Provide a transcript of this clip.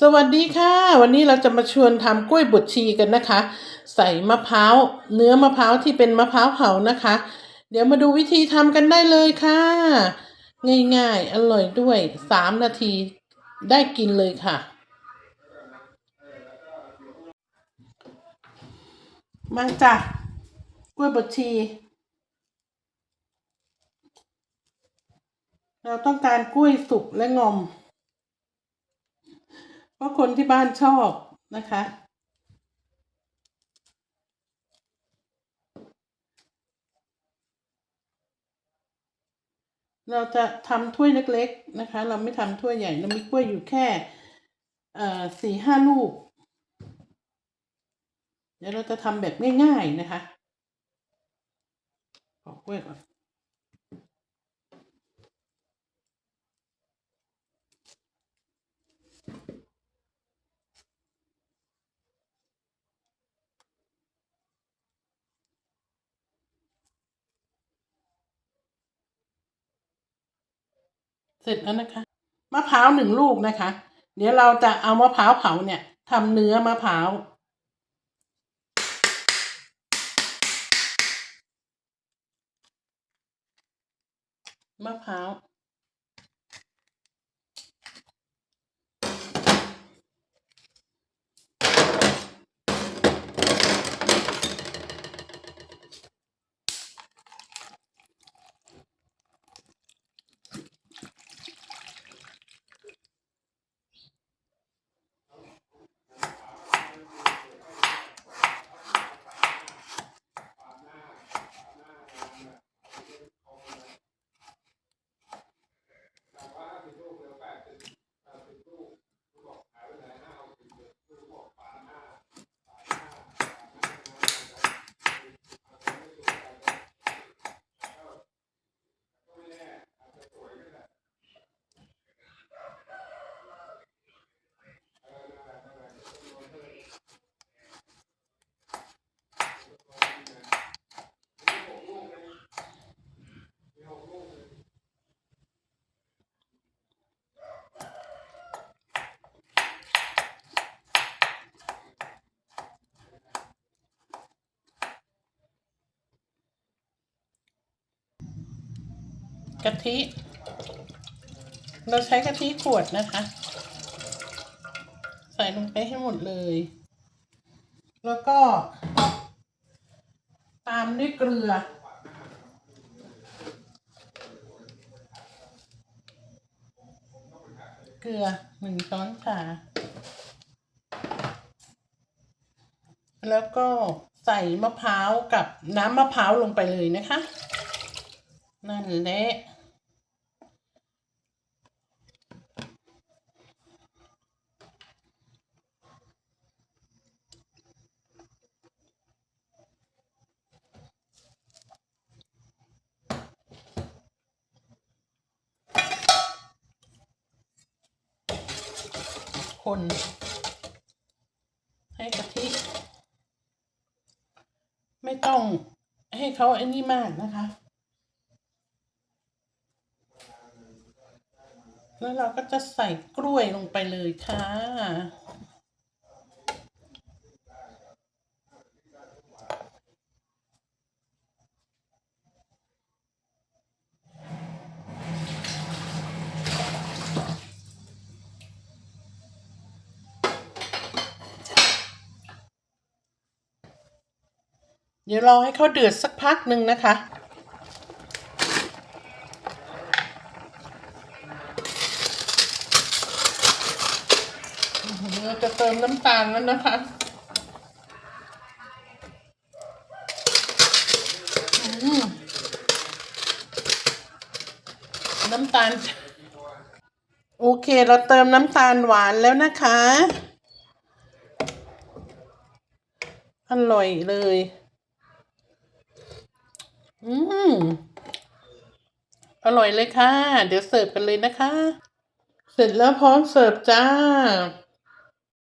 สวัสดีค่ะ วันนี้เราจะมาชวนทำกล้วยบดชีกันนะคะ ใส่มะพร้าวเนื้อมะพร้าวที่เป็นมะพร้าวเผานะคะ เดี๋ยวมาดูวิธีทำกันได้เลยค่ะ ง่ายๆ อร่อยด้วยสามนาทีได้กินเลยค่ะ มาจ้ะกล้วยบดชี เราต้องการกล้วยสุกและงอม ราะคนที่บ้านชอบนะคะ เราจะทำถ้วยเล็กๆนะคะ เราไม่ทำถ้วยใหญ่ เรามีกล้วยอยู่แค่สี่ห้าลูก เดี๋ยวเราจะทำแบบง่ายๆนะคะปอกล้วยก่อน เสร็จแล้วนะคะ มะพร้าวหนึ่งลูกนะคะ เดี๋ยวเราจะเอามะพร้าวเผาเนี่ยทำเนื้อมะพร้าวมะพร้าว กะทิ เราใช้กะทิขวดนะคะ ใส่ลงไปให้หมดเลย แล้วก็ ตามด้วยเกลือ เกลือหนึ่งช้อนชาแล้วก็ใส่มะพร้าวกับน้ำมะพร้าวลงไปเลยนะคะ นั่นแหละคนให้กะทิ ไม่ต้องให้เขาไอ้นี่มากนะคะ แล้วเราก็จะใส่กล้วยลงไปเลยค่ะ เดี๋ยวรอให้เขาเดือดสักพักหนึ่งนะคะ เราจะเติมน้ำตาลแล้วนะคะน้ำตาล โอเค เราเติมน้ำตาลหวานแล้วนะคะ อร่อยเลย อืมอร่อยเลยค่ะ เดี๋ยวเสิร์ฟกันเลยนะคะ เสร็จแล้วพร้อมเสิร์ฟจ้า